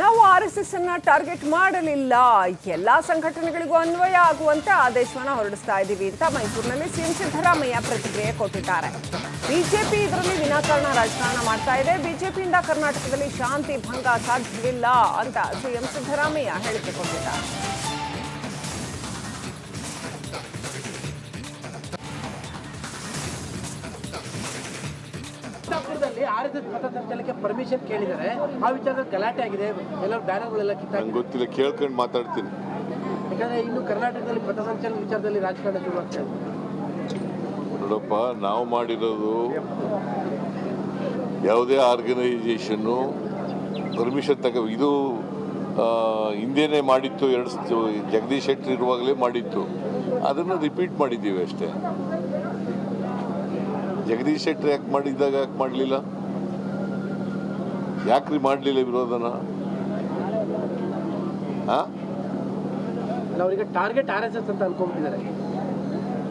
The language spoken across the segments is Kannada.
ನಾವು ಆರ್ ಎಸ್ ಎಸ್ ಅನ್ನ ಟಾರ್ಗೆಟ್ ಮಾಡಲಿಲ್ಲ. ಎಲ್ಲ ಸಂಘಟನೆಗಳಿಗೂ ಅನ್ವಯ ಆಗುವಂತೆ ಆದೇಶವನ್ನ ಹೊರಡಿಸ್ತಾ ಇದ್ದೀವಿ ಅಂತ ಮೈಸೂರಿನಲ್ಲಿ ಸಿಎಂ ಸಿದ್ದರಾಮಯ್ಯ ಪ್ರತಿಕ್ರಿಯೆ ಕೊಟ್ಟಿದ್ದಾರೆ. ಬಿಜೆಪಿ ಇದರಲ್ಲಿ ವಿನಾಕಾರಣ ರಾಜಕಾರಣ ಮಾಡ್ತಾ ಇದೆ. ಬಿಜೆಪಿಯಿಂದ ಕರ್ನಾಟಕದಲ್ಲಿ ಶಾಂತಿ ಭಂಗ ಸಾಧ್ಯವಿಲ್ಲ ಅಂತ ಸಿಎಂ ಸಿದ್ದರಾಮಯ್ಯ ಹೇಳಿಕೆ ಕೊಟ್ಟಿದ್ದಾರೆ. ಸಿದ್ದಾಪುರದಲ್ಲಿ ಆರ್ ಎಸ್ ಪರ್ಮಿಷನ್ ಕೇಳಿದ್ದಾರೆ. ಆ ವಿಚಾರದಲ್ಲಿ ಗಲಾಟೆ ಆಗಿದೆ. ಎಲ್ಲರೂ ಬ್ಯಾನರ್ಗಳೆಲ್ಲ ಕಿತ್ತಾಗ ನಂಗೆ ಗೊತ್ತಿಲ್ಲ ಕೇಳ್ಕೊಂಡು ಮಾತಾಡ್ತೀನಿ. ಯಾಕಂದ್ರೆ ಇನ್ನು ಕರ್ನಾಟಕದಲ್ಲಿ ಪಥಸಂಚಲನ ವಿಚಾರದಲ್ಲಿ ರಾಜಕಾರಣ ಶುರು ಆಗ್ತಾ ಇದೆ. ನೋಡಪ್ಪ ನಾವು ಮಾಡಿರೋದು ಯಾವುದೇ ಆರ್ಗನೈಸೇಷನ್ನು ಪರ್ಮಿಷನ್ ತಗ ಇದು ಹಿಂದೇನೆ ಹಿಂದೆನೇ ಮಾಡಿತ್ತು ಎರಡು ಸ- ಜಗದೀಶ್ ಶೆಟ್ಟರ್ ಇರುವಾಗಲೇ ಮಾಡಿತ್ತು. ಅದನ್ನು ರಿಪೀಟ್ ಮಾಡಿದ್ದೀವಿ ಅಷ್ಟೇ. ಜಗದೀಶ್ ಶೆಟ್ಟರ್ ಯಾಕೆ ಮಾಡಿದ್ದಾಗ ಯಾಕೆ ಮಾಡಲಿಲ್ಲ? ಯಾಕ್ರಿ ಮಾಡಲಿಲ್ಲ ವಿರೋಧನ? ಹಾಂ ಅಲ್ಲ ಅವರಿಗೆ ಟಾರ್ಗೆಟ್ ಆರ್ ಎಸ್ ಎಸ್ ಅಂತ ಅನ್ಕೊಂಡ್ಬಿಟ್ಟಿದ್ದಾರೆ.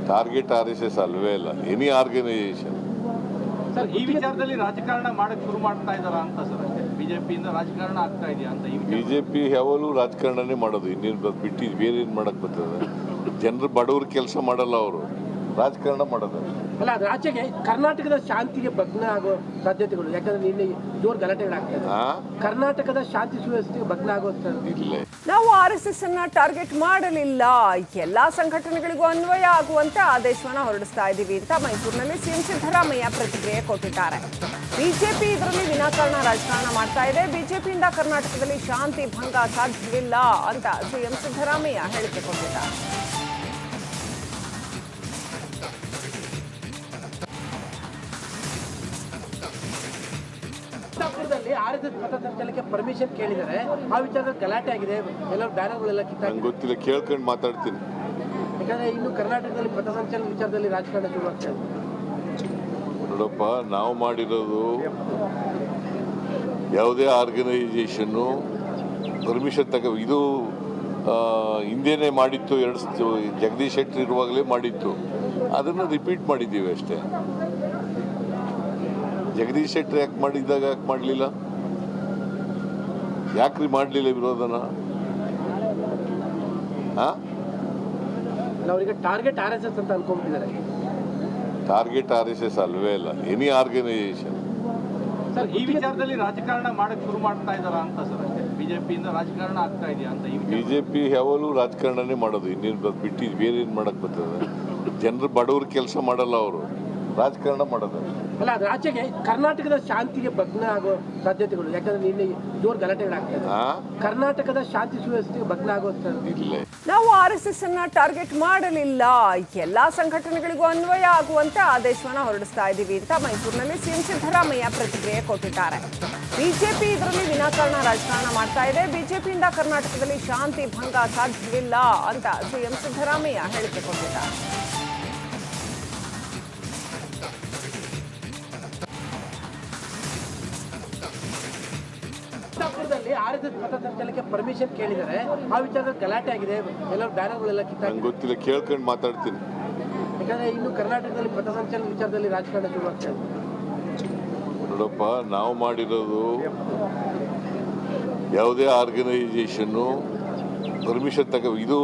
ಟಾರ್ಗೆಟ್ ಆರ್ ಎಸ್ ಎಸ್ ಅಲ್ವೇ ಇಲ್ಲ. ಎನಿ ಆರ್ಗನೈಸೇಷನ್ ಸರ್ ಈ ವಿಚಾರದಲ್ಲಿ ರಾಜಕಾರಣ ಮಾಡಕ್ಕೆ ಶುರು ಮಾಡ್ತಾ ಇದಾರ ಅಂತ ಸರ್ ಅಷ್ಟೇ. ಬಿಜೆಪಿಯಿಂದ ರಾಜಕಾರಣ ಆಗ್ತಾ ಇದೆಯಾ ಅಂತ ಈ ವಿಚಾರ. ಬಿ ಜೆ ಪಿ ಯಾವಾಗಲೂ ರಾಜಕಾರಣನೇ ಮಾಡೋದು. ಇನ್ನೇನು ಬಿಟ್ಟು ಬೇರೆ ಏನು ಮಾಡಕ್ಕೆ ಬರ್ತದೆ? ಜನರು ಬಡವ್ರ ಕೆಲಸ ಮಾಡಲ್ಲ ಅವರು. ರಾಜಕಾರಣ ಮಾಡೋದು. ಅಲ್ಲ ಅದ್ರ ಆಚೆಗೆ ಕರ್ನಾಟಕದ ಶಾಂತಿಗೆ ಭಗ್ನ ಆಗೋ ಸಾಧ್ಯತೆಗಳು ಯಾಕಂದ್ರೆ ನಿನ್ನೆ ಜೋರ್ ಗಲಾಟೆಗಳಾಗ್ತದೆ ಕರ್ನಾಟಕದ ಶಾಂತಿ ಸುವ್ಯವಸ್ಥೆಗೆ ಭಗ್ನ ಆಗೋ ಸಾಧ್ಯತೆ- ಇಲ್ಲ. ನಾವು ಆರ್ ಎಸ್ ಎಸ್ ಅನ್ನ ಟಾರ್ಗೆಟ್ ಮಾಡಲಿಲ್ಲ. ಎಲ್ಲಾ ಸಂಘಟನೆಗಳಿಗೂ ಅನ್ವಯ ಆಗುವಂತೆ ಆದೇಶವನ್ನ ಹೊರಡಿಸ್ತಾ ಇದ್ದೀವಿ ಅಂತ ಮೈಸೂರಿನಲ್ಲಿ ಸಿಎಂ ಸಿದ್ದರಾಮಯ್ಯ ಪ್ರತಿಕ್ರಿಯೆ ಕೊಟ್ಟಿದ್ದಾರೆ. ಬಿಜೆಪಿ ಇದರಲ್ಲಿ ವಿನಾಕಾರಣ ರಾಜಕಾರಣ ಮಾಡ್ತಾ ಇದೆ. ಬಿಜೆಪಿಯಿಂದ ಕರ್ನಾಟಕದಲ್ಲಿ ಶಾಂತಿ ಭಂಗ ಸಾಧ್ಯವಿಲ್ಲ ಅಂತ ಸಿಎಂ ಸಿದ್ದರಾಮಯ್ಯ ಹೇಳಿಕೆ ಕೊಟ್ಟಿದ್ದಾರೆ. ಆರ್ ಎಸ್ ಎಸ್ ಪಥಸಂಚಲನಕ್ಕೆ ಪರ್ಮಿಷನ್ ಕೇಳಿದ್ದಾರೆ. ಆ ವಿಚಾರದಲ್ಲಿ ಗಲಾಟೆ ಆಗಿದೆ. ಎಲ್ಲರೂ ಬ್ಯಾನರ್ಗಳೆಲ್ಲ ಕಿತ್ತಾಗಿದೆ ನಂಗೆ ಗೊತ್ತಿಲ್ಲ ಕೇಳ್ಕೊಂಡು ಮಾತಾಡ್ತೀನಿ. ಯಾಕಂದ್ರೆ ಇನ್ನು ಕರ್ನಾಟಕದಲ್ಲಿ ಪಥಸಂಚಲನ ವಿಚಾರದಲ್ಲಿ ರಾಜಕಾರಣ ಶುರು ಆಗ್ತಾ ಇದೆ. ನೋಡಪ್ಪ ನಾವು ಮಾಡಿರೋದು ಯಾವುದೇ ಆರ್ಗನೈಸೇಷನ್ನು ಪರ್ಮಿಷನ್ ತಗ ಇದು ಹಿಂದೇನೆ ಮಾಡಿತ್ತು ಎರಡು ಜಗದೀಶ್ ಶೆಟ್ಟರ್ ಇರುವಾಗಲೇ ಮಾಡಿತ್ತು. ಅದನ್ನು ರಿಪೀಟ್ ಮಾಡಿದ್ದೀವಿ ಅಷ್ಟೇ. ಜಗದೀಶ್ ಶೆಟ್ಟರ್ ಯಾಕೆ ಮಾಡಿದ್ದಾಗ ಯಾಕೆ ಮಾಡಲಿಲ್ಲ? ಯಾಕ್ರಿ ಮಾಡಲಿಲ್ಲ ವಿರೋಧನ? ಹಾಂ ಅಲ್ಲ ಅವರಿಗೆ ಟಾರ್ಗೆಟ್ ಆರ್ ಎಸ್ ಎಸ್ ಅಂತ ಅನ್ಕೊಂಡ್ಬಿಟ್ಟಿದ್ದಾರೆ. ಟಾರ್ಗೆಟ್ ಆರ್ ಎಸ್ ಎಸ್ ಅಲ್ವೇ ಇಲ್ಲ. ಎನಿ ಆರ್ಗನೈಸೇಷನ್ ಸರ್ ಈ ವಿಚಾರದಲ್ಲಿ ರಾಜಕಾರಣ ಮಾಡಕ್ ಶುರು ಮಾಡ್ತಾ ಇದಾರ ಅಂತ ಸರ್ ಅಷ್ಟೇ. ಬಿಜೆಪಿಯಿಂದ ರಾಜಕಾರಣ ಆಗ್ತಾ ಇದೆಯಾ ಅಂತ ಈ ವಿಚಾರ? ಬಿ ಜೆ ಪಿ ಯಾವಾಗಲೂ ರಾಜಕಾರಣನೇ ಮಾಡೋದು. ಇನ್ನೇನು ಬಿಟ್ಟು ಬೇರೆ ಏನು ಮಾಡಕ್ಕೆ ಬರ್ತದೆ? ಜನರು ಬಡವ್ರ ಕೆಲಸ ಮಾಡಲ್ಲ ಅವರು. ರಾಜಕಾರಣ ಮಾಡೋದು. ಅಲ್ಲ ಅದ್ರ ಆಚೆಗೆ ಕರ್ನಾಟಕದ ಶಾಂತಿಗೆ ಭಗ್ನ ಆಗೋ ಸಾಧ್ಯತೆಗಳು ಯಾಕಂದ್ರೆ ನಿನ್ನೆ ಜೋರ್ ಗಲಾಟೆಗಳಾಗ್ತದೆ ಕರ್ನಾಟಕದ ಶಾಂತಿ ಸುವ್ಯವಸ್ಥೆಗೆ ಭಗ್ನ ಆಗೋ ಸಾಧ್ಯತೆ- ಇಲ್ಲ ನಾವು ಆರ್ ಎಸ್ ಎಸ್ ಅನ್ನ ಟಾರ್ಗೆಟ್ ಮಾಡಲಿಲ್ಲ. ಎಲ್ಲಾ ಸಂಘಟನೆಗಳಿಗೂ ಅನ್ವಯ ಆಗುವಂತೆ ಆದೇಶವನ್ನ ಹೊರಡಿಸ್ತಾ ಇದ್ದೀವಿ ಅಂತ ಮೈಸೂರಿನಲ್ಲಿ ಸಿಎಂ ಸಿದ್ದರಾಮಯ್ಯ ಪ್ರತಿಕ್ರಿಯೆ ಕೊಟ್ಟಿದ್ದಾರೆ. ಬಿಜೆಪಿ ಇದರಲ್ಲಿ ವಿನಾಕಾರಣ ರಾಜಕಾರಣ ಮಾಡ್ತಾ ಇದೆ. ಬಿಜೆಪಿಯಿಂದ ಕರ್ನಾಟಕದಲ್ಲಿ ಶಾಂತಿ ಭಂಗ ಸಾಧ್ಯವಿಲ್ಲ ಅಂತ ಸಿಎಂ ಸಿದ್ದರಾಮಯ್ಯ ಹೇಳಿಕೆ ಕೊಟ್ಟಿದ್ದಾರೆ. ಆರ್ ಎಸ್ ಎಸ್ ಪಥಸಂಚಲನಕ್ಕೆ ಪರ್ಮಿಷನ್ ಕೇಳಿದ್ದಾರೆ. ಆ ವಿಚಾರದಲ್ಲಿ ಗಲಾಟೆ ಆಗಿದೆ. ಎಲ್ಲರೂ ಬ್ಯಾನರ್ಗಳೆಲ್ಲ ಕಿತ್ತಾಗಿದೆ ನಂಗೆ ಗೊತ್ತಿಲ್ಲ ಕೇಳ್ಕೊಂಡು ಮಾತಾಡ್ತೀನಿ. ಯಾಕಂದ್ರೆ ಇನ್ನು ಕರ್ನಾಟಕದಲ್ಲಿ ಪಥಸಂಚಲನ ವಿಚಾರದಲ್ಲಿ ರಾಜಕಾರಣ ಶುರು ಆಗ್ತಾ ಇದೆ. ನೋಡಪ್ಪ ನಾವು ಮಾಡಿರೋದು ಯಾವುದೇ ಆರ್ಗನೈಸೇಷನ್ನು ಪರ್ಮಿಷನ್ ತಗ ಇದು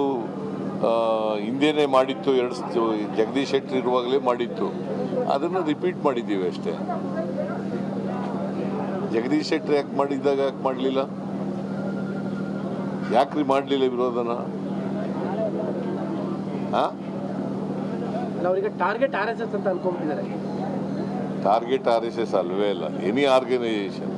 ಹಿಂದೇನೆ ಮಾಡಿತ್ತು ಎರಡು ಜಗದೀಶ್ ಶೆಟ್ಟರ್ ಇರುವಾಗಲೇ ಮಾಡಿತ್ತು. ಅದನ್ನು ರಿಪೀಟ್ ಮಾಡಿದ್ದೀವಿ ಅಷ್ಟೇ. ಜಗದೀಶ್ ಶೆಟ್ಟರ್ ಯಾಕೆ ಮಾಡಿದ್ದಾಗ ಯಾಕೆ ಮಾಡಲಿಲ್ಲ? ಯಾಕ್ರಿ ಮಾಡಲಿಲ್ಲ ವಿರೋಧನ? ಹಾಂ ಅಲ್ಲ ಅವರಿಗೆ ಟಾರ್ಗೆಟ್ ಆರ್ ಎಸ್ ಎಸ್ ಅಂತ ಅನ್ಕೊಂಡ್ಬಿಟ್ಟಿದ್ದಾರೆ. ಟಾರ್ಗೆಟ್ ಆರ್ ಎಸ್ ಎಸ್ ಅಲ್ವೇ ಇಲ್ಲ. ಎನಿ ಆರ್ಗನೈಸೇಷನ್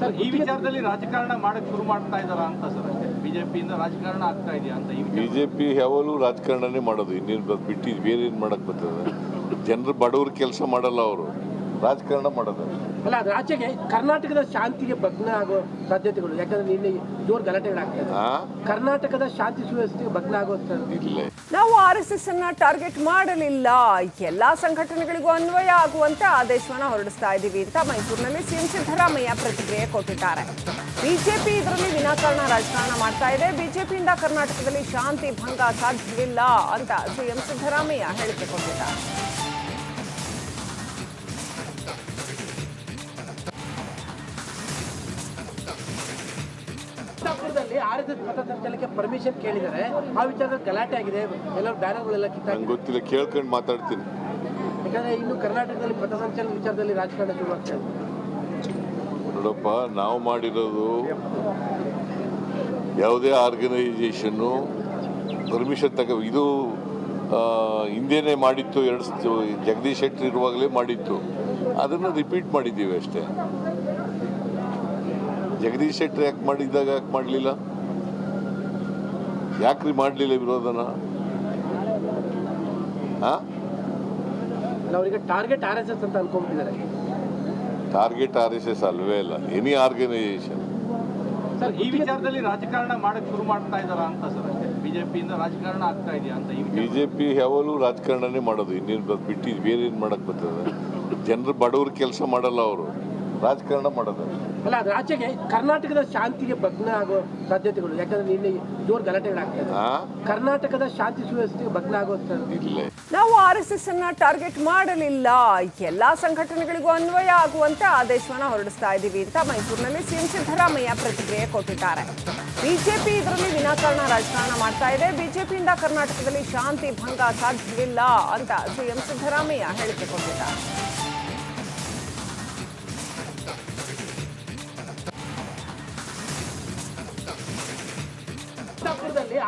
ಸರ್ ಈ ವಿಚಾರದಲ್ಲಿ ರಾಜಕಾರಣ ಮಾಡಕ್ಕೆ ಶುರು ಮಾಡ್ತಾ ಇದಾರ ಅಂತ ಸರ್ ಅಷ್ಟೇ. ಬಿಜೆಪಿಯಿಂದ ರಾಜಕಾರಣ ಆಗ್ತಾ ಇದೆಯಾ ಅಂತ ಈ ವಿಚಾರ ಬಿ ಜೆ ಪಿ ಯಾವಾಗಲೂ ರಾಜಕಾರಣನೇ ಮಾಡೋದು. ಇನ್ನೇನು ಬಿಟ್ಟು ಬೇರೆ ಏನು ಮಾಡಕ್ಕೆ ಬರ್ತದೆ? ಜನರು ಬಡವ್ರ ಕೆಲಸ ಮಾಡಲ್ಲ ಅವರು. ರಾಜಕಾರಣ ಮಾಡೋದು. ಅಲ್ಲ ಅದ್ರ ಆಚೆಗೆ ಕರ್ನಾಟಕದ ಶಾಂತಿಗೆ ಭಗ್ನ ಆಗೋ ಸಾಧ್ಯತೆಗಳು ಯಾಕಂದ್ರೆ ನಿನ್ನೆ ಜೋರ್ ಗಲಾಟೆಗಳಾಗ್ತದೆ ಕರ್ನಾಟಕದ ಶಾಂತಿ ಸುವ್ಯವಸ್ಥೆಗೆ ಭಗ್ನ ಆಗೋ ಸಾಧ್ಯತೆ- ಇಲ್ಲ. ನಾವು ಆರ್ ಎಸ್ ಎಸ್ ಅನ್ನ ಟಾರ್ಗೆಟ್ ಮಾಡಲಿಲ್ಲ. ಎಲ್ಲಾ ಸಂಘಟನೆಗಳಿಗೂ ಅನ್ವಯ ಆಗುವಂತೆ ಆದೇಶವನ್ನ ಹೊರಡಿಸ್ತಾ ಇದ್ದೀವಿ ಅಂತ ಮೈಸೂರಿನಲ್ಲಿ ಸಿಎಂ ಸಿದ್ದರಾಮಯ್ಯ ಪ್ರತಿಕ್ರಿಯೆ ಕೊಟ್ಟಿದ್ದಾರೆ. ಬಿಜೆಪಿ ಇದರಲ್ಲಿ ವಿನಾಕಾರಣ ರಾಜಕಾರಣ ಮಾಡ್ತಾ ಇದೆ. ಬಿಜೆಪಿಯಿಂದ ಕರ್ನಾಟಕದಲ್ಲಿ ಶಾಂತಿ ಭಂಗ ಸಾಧ್ಯವಿಲ್ಲ ಅಂತ ಸಿಎಂ ಸಿದ್ದರಾಮಯ್ಯ ಹೇಳಿಕೆ ಕೊಟ್ಟಿದ್ದಾರೆ. ಚಿತ್ತಾಪುರದಲ್ಲಿ ಆರ್ ಎಸ್ ಪರ್ಮಿಷನ್ ಕೇಳಿದ್ದಾರೆ. ಆ ವಿಚಾರದಲ್ಲಿ ಗಲಾಟೆ ಆಗಿದೆ. ಎಲ್ಲ ಬ್ಯಾನರ್ಗಳೆಲ್ಲ ನಂಗೆ ಗೊತ್ತಿಲ್ಲ ಕೇಳ್ಕೊಂಡು ಮಾತಾಡ್ತೀನಿ. ಯಾಕಂದ್ರೆ ಇನ್ನು ಕರ್ನಾಟಕದಲ್ಲಿ ಪಥಸಂಚಲನ ವಿಚಾರದಲ್ಲಿ ರಾಜಕಾರಣ ಶುರುವಾಗ್ತಾ ಇದೆ. ನೋಡಪ್ಪ ನಾವು ಮಾಡಿರೋದು ಯಾವುದೇ ಆರ್ಗನೈಸೇಷನ್ನು ಪರ್ಮಿಷನ್ ತಗ ಇದು ಹಿಂದೇನೆ ಮಾಡಿತ್ತು ಎರಡು ಜಗದೀಶ್ ಶೆಟ್ಟರ್ ಇರುವಾಗಲೇ ಮಾಡಿತ್ತು. ಅದನ್ನು ರಿಪೀಟ್ ಮಾಡಿದ್ದೀವಿ ಅಷ್ಟೇ. ಜಗದೀಶ್ ಶೆಟ್ಟರ್ ಯಾಕೆ ಮಾಡಿದ್ದಾಗ ಯಾಕೆ ಮಾಡಲಿಲ್ಲ? ಯಾಕ್ರಿ ಮಾಡಲಿಲ್ಲ ವಿರೋಧನ? ಹಾಂ ಅಲ್ಲ ಅವರಿಗೆ ಟಾರ್ಗೆಟ್ ಆರ್ ಎಸ್ ಎಸ್ ಅಂತ ಅನ್ಕೊಂಡ್ಬಿಟ್ಟಿದ್ದಾರೆ. ಟಾರ್ಗೆಟ್ ಆರ್ ಎಸ್ ಎಸ್ ಅಲ್ವೇ ಇಲ್ಲ. ಎನಿ ಆರ್ಗನೈಸೇಷನ್ ಸರ್ ಈ ವಿಚಾರದಲ್ಲಿ ರಾಜಕಾರಣ ಮಾಡಕ್ ಶುರು ಮಾಡ್ತಾ ಇದಾರ ಅಂತ ಸರ್ ಬಿಜೆಪಿಯಿಂದ ರಾಜಕಾರಣ ಆಗ್ತಾ ಇದೆಯಾ ಅಂತ ಈ ವಿಚಾರ ಬಿ ಜೆ ಪಿ ಯಾವಾಗಲೂ ರಾಜಕಾರಣನೇ ಮಾಡೋದು. ಇನ್ನೇನು ಬಿಟ್ಟಿ ಬಿಟ್ಟು ಬೇರೆ ಏನು ಮಾಡಕ್ಕೆ ಬರ್ತದೆ? ಜನರು ಬಡವ್ರ ಕೆಲಸ ಮಾಡಲ್ಲ ಅವರು. ರಾಜಕಾರಣ ಮಾಡೋದು. ಅಲ್ಲ ಅದ್ರ ಆಚೆಗೆ ಕರ್ನಾಟಕದ ಶಾಂತಿಗೆ ಭಗ್ನ ಆಗೋ ಸಾಧ್ಯತೆಗಳು ಯಾಕಂದ್ರೆ ನಿನ್ನೆ ಜೋರ್ ಗಲಾಟೆಗಳಾಗ್ತದೆ ಕರ್ನಾಟಕದ ಶಾಂತಿ ಸುವ್ಯವಸ್ಥೆಗೆ ಭಗ್ನ ಆಗೋ ಸಾಧ್ಯತೆ- ಇಲ್ಲ. ನಾವು ಆರ್ ಎಸ್ ಎಸ್ ಅನ್ನ ಟಾರ್ಗೆಟ್ ಮಾಡಲಿಲ್ಲ. ಎಲ್ಲಾ ಸಂಘಟನೆಗಳಿಗೂ ಅನ್ವಯ ಆಗುವಂತೆ ಆದೇಶವನ್ನ ಹೊರಡಿಸ್ತಾ ಇದ್ದೀವಿ ಅಂತ ಮೈಸೂರಿನಲ್ಲಿ ಸಿಎಂ ಸಿದ್ದರಾಮಯ್ಯ ಪ್ರತಿಕ್ರಿಯೆ ಕೊಟ್ಟಿದ್ದಾರೆ. ಬಿಜೆಪಿ ಇದರಲ್ಲಿ ವಿನಾಕಾರಣ ರಾಜಕಾರಣ ಮಾಡ್ತಾ ಇದೆ. ಬಿಜೆಪಿಯಿಂದ ಕರ್ನಾಟಕದಲ್ಲಿ ಶಾಂತಿ ಭಂಗ ಸಾಧ್ಯವಿಲ್ಲ ಅಂತ ಸಿಎಂ ಸಿದ್ದರಾಮಯ್ಯ ಹೇಳಿಕೆ ಕೊಟ್ಟಿದ್ದಾರೆ.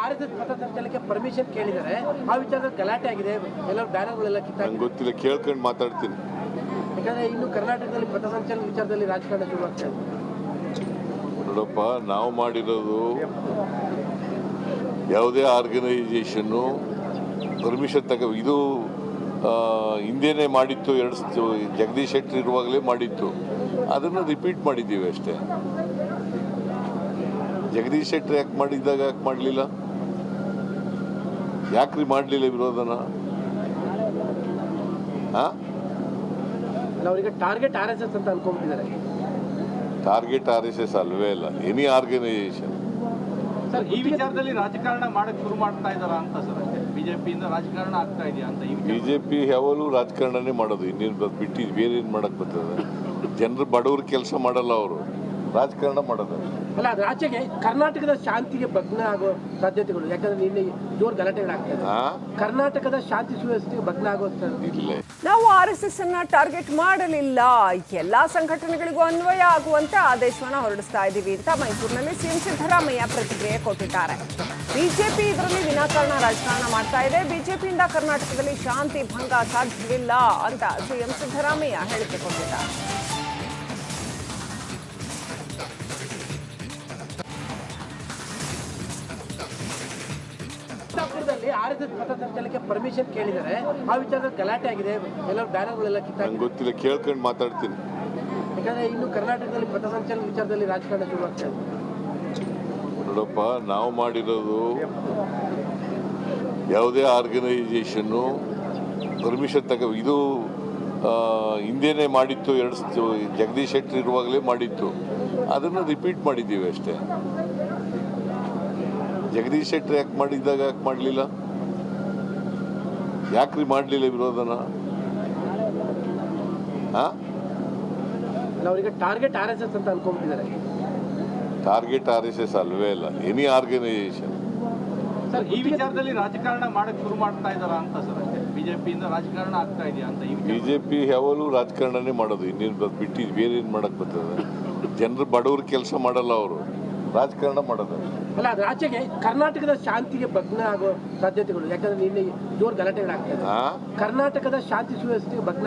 ಆರ್ ಎಸ್ ಎಸ್ ಪಥಸಂಚಲನಕ್ಕೆ ಪರ್ಮಿಷನ್ ಕೇಳಿದ್ದಾರೆ. ಆ ವಿಚಾರದಲ್ಲಿ ಗಲಾಟೆ ಆಗಿದೆ. ಎಲ್ಲ ಬ್ಯಾನರ್ಗಳೆಲ್ಲ ಕಿತ್ತಾಗಿದೆ ನಂಗೆ ಗೊತ್ತಿಲ್ಲ ಕೇಳ್ಕೊಂಡು ಮಾತಾಡ್ತೀನಿ. ಯಾಕಂದ್ರೆ ಇನ್ನು ಕರ್ನಾಟಕದಲ್ಲಿ ಪಥಸಂಚಲನ ವಿಚಾರದಲ್ಲಿ ರಾಜಕಾರಣ ಇದೆ. ನೋಡಪ್ಪ ನಾವು ಮಾಡಿರೋದು ಯಾವುದೇ ಆರ್ಗನೈಸೇಷನ್ನು ಪರ್ಮಿಷನ್ ತಗ ಇದು ಹಿಂದೇನೆ ಮಾಡಿತ್ತು ಎರಡು ಜಗದೀಶ್ ಶೆಟ್ಟರ್ ಇರುವಾಗಲೇ ಮಾಡಿತ್ತು. ಅದನ್ನು ರಿಪೀಟ್ ಮಾಡಿದ್ದೀವಿ ಅಷ್ಟೇ. ಜಗದೀಶ್ ಶೆಟ್ಟರ್ ಯಾಕೆ ಮಾಡಿದ್ದಾಗ ಯಾಕೆ ಮಾಡಲಿಲ್ಲ? ಯಾಕ್ರಿ ಮಾಡಲಿಲ್ಲ ವಿರೋಧನ? ಹಾಂ ಅಲ್ಲ ಅವರಿಗೆ ಟಾರ್ಗೆಟ್ ಆರ್ ಎಸ್ ಎಸ್ ಅಂತ ಅನ್ಕೊಂಡ್ಬಿಟ್ಟಿದ್ದಾರೆ. ಟಾರ್ಗೆಟ್ ಆರ್ ಎಸ್ ಎಸ್ ಅಲ್ವೇ ಇಲ್ಲ. ಎನಿ ಆರ್ಗನೈಸೇಷನ್ ಸರ್ ಈ ವಿಚಾರದಲ್ಲಿ ರಾಜಕಾರಣ ಮಾಡಕ್ಕೆ ಶುರು ಮಾಡ್ತಾ ಇದಾರ ಅಂತ ಸರ್ ಬಿಜೆಪಿಯಿಂದ ರಾಜಕಾರಣ ಆಗ್ತಾ ಇದೆಯಾ ಅಂತ ಈ ವಿಚಾರ ಬಿ ಜೆ ಪಿ ಯಾವಾಗಲೂ ರಾಜಕಾರಣನೇ ಮಾಡೋದು. ಇನ್ನೇನು ಬಿಟ್ಟಿ ಬಿಟ್ಟು ಬೇರೆ ಏನು ಮಾಡಕ್ಕೆ ಬರ್ತದೆ? ಜನರು ಬಡವ್ರ ಕೆಲಸ ಮಾಡಲ್ಲ ಅವರು. ರಾಜಕಾರಣ ಮಾಡೋದು. ಅಲ್ಲ ಅದ್ರ ಆಚೆಗೆ ಕರ್ನಾಟಕದ ಶಾಂತಿಗೆ ಭಗ್ನ ಆಗೋ ಸಾಧ್ಯತೆಗಳು ಯಾಕಂದ್ರೆ ನಿನ್ನೆ ಜೋರ್ ಗಲಾಟೆಗಳಾಗ್ತದೆ ಕರ್ನಾಟಕದ ಶಾಂತಿ ಸುವ್ಯವಸ್ಥೆಗೆ ಭಗ್ನ ಆಗೋ ಸಾಧ್ಯತೆ- ಇಲ್ಲ. ನಾವು ಆರ್ ಎಸ್ ಎಸ್ ಅನ್ನ ಟಾರ್ಗೆಟ್ ಮಾಡಲಿಲ್ಲ. ಎಲ್ಲಾ ಸಂಘಟನೆಗಳಿಗೂ ಅನ್ವಯ ಆಗುವಂತೆ ಆದೇಶವನ್ನ ಹೊರಡಿಸ್ತಾ ಇದ್ದೀವಿ ಅಂತ ಮೈಸೂರಿನಲ್ಲಿ ಸಿಎಂ ಸಿದ್ದರಾಮಯ್ಯ ಪ್ರತಿಕ್ರಿಯೆ ಕೊಟ್ಟಿದ್ದಾರೆ. ಬಿಜೆಪಿ ಇದರಲ್ಲಿ ವಿನಾಕಾರಣ ರಾಜಕಾರಣ ಮಾಡ್ತಾ ಇದೆ. ಬಿಜೆಪಿಯಿಂದ ಕರ್ನಾಟಕದಲ್ಲಿ ಶಾಂತಿ ಭಂಗ ಸಾಧ್ಯವಿಲ್ಲ ಅಂತ ಸಿಎಂ ಸಿದ್ದರಾಮಯ್ಯ ಹೇಳಿಕೆ ಕೊಟ್ಟಿದ್ದಾರೆ. ಚಿತ್ತಾಪುರದಲ್ಲಿ ಆರ್ ಎಸ್ ಎಸ್ ಪಥಸಂಚಲನಕ್ಕೆ ಪರ್ಮಿಷನ್ ಕೇಳಿದರೆ ಆ ವಿಚಾರದಲ್ಲಿ ಗಲಾಟೆ ಆಗಿದೆ. ಎಲ್ಲ ಬ್ಯಾನರ್ಗಳೆಲ್ಲ ಕಿತ್ತಾಗಿದೆ ನಂಗೆ ಗೊತ್ತಿಲ್ಲ ಕೇಳ್ಕೊಂಡು ಮಾತಾಡ್ತೀನಿ. ಯಾಕಂದ್ರೆ ಇನ್ನು ಕರ್ನಾಟಕದಲ್ಲಿ ಪಥಸಂಚಲನ ವಿಚಾರದಲ್ಲಿ ರಾಜಕಾರಣ ಶುರುವಾಗ್ತಾ ಇದೆ. ನೋಡಪ್ಪ ನಾವು ಮಾಡಿರೋದು ಯಾವುದೇ ಆರ್ಗನೈಸೇಷನ್ನು ಪರ್ಮಿಷನ್ ತಗ ಇದು ಹಿಂದೇನೆ ಹಿಂದೆನೇ ಮಾಡಿತ್ತು ಎರಡು ಸ- ಜಗದೀಶ್ ಶೆಟ್ಟರ್ ಇರುವಾಗಲೇ ಮಾಡಿತ್ತು. ಅದನ್ನು ರಿಪೀಟ್ ಮಾಡಿದ್ದೀವಿ ಅಷ್ಟೇ. ಜಗದೀಶ್ ಶೆಟ್ಟರ್ ಯಾಕೆ ಮಾಡಿದ್ದಾಗ ಯಾಕೆ ಮಾಡಲಿಲ್ಲ? ಯಾಕ್ರಿ ಮಾಡಲಿಲ್ಲ ವಿರೋಧನ? ಹಾಂ ಅಲ್ಲ ಅವರಿಗೆ ಟಾರ್ಗೆಟ್ ಆರ್ ಎಸ್ ಎಸ್ ಅಂತ ಅನ್ಕೊಂಡ್ಬಿಟ್ಟಿದ್ದಾರೆ. ಟಾರ್ಗೆಟ್ ಆರ್ ಎಸ್ ಎಸ್ ಅಲ್ವೇ ಇಲ್ಲ. ಎನಿ ಆರ್ಗನೈಸೇಷನ್ ಸರ್ ಈ ವಿಚಾರದಲ್ಲಿ ರಾಜಕಾರಣ ಮಾಡಕ್ ಶುರು ಮಾಡ್ತಾ ಇದಾರ ಅಂತ ಸರ್ ಬಿಜೆಪಿಯಿಂದ ರಾಜಕಾರಣ ಆಗ್ತಾ ಇದೆಯಾ ಅಂತ ಈ ವಿಚಾರ? ಬಿ ಜೆ ಪಿ ಯಾವಾಗಲೂ ರಾಜಕಾರಣನೇ ಮಾಡೋದು. ಇನ್ನೇನು ಬಿಟ್ಟಿ ಬಿಟ್ಟು ಬೇರೆ ಏನು ಮಾಡಕ್ಕೆ ಬರ್ತದೆ? ಜನರು ಬಡವ್ರ ಕೆಲಸ ಮಾಡಲ್ಲ ಅವರು. ರಾಜಕಾರಣ ಮಾಡೋದು. ಅಲ್ಲ ಅದ್ರ ಆಚೆಗೆ ಕರ್ನಾಟಕದ ಶಾಂತಿಗೆ ಭಗ್ನ ಆಗೋ ಸಾಧ್ಯತೆಗಳು. ಯಾಕಂದ್ರೆ ನಿನ್ನೆ ಜೋರ್ ಗಲಾಟೆಗಳಾಗ್ತದೆ ಕರ್ನಾಟಕದ ಶಾಂತಿ ಸುವ್ಯವಸ್ಥೆಗೆ ಭಗ್ನ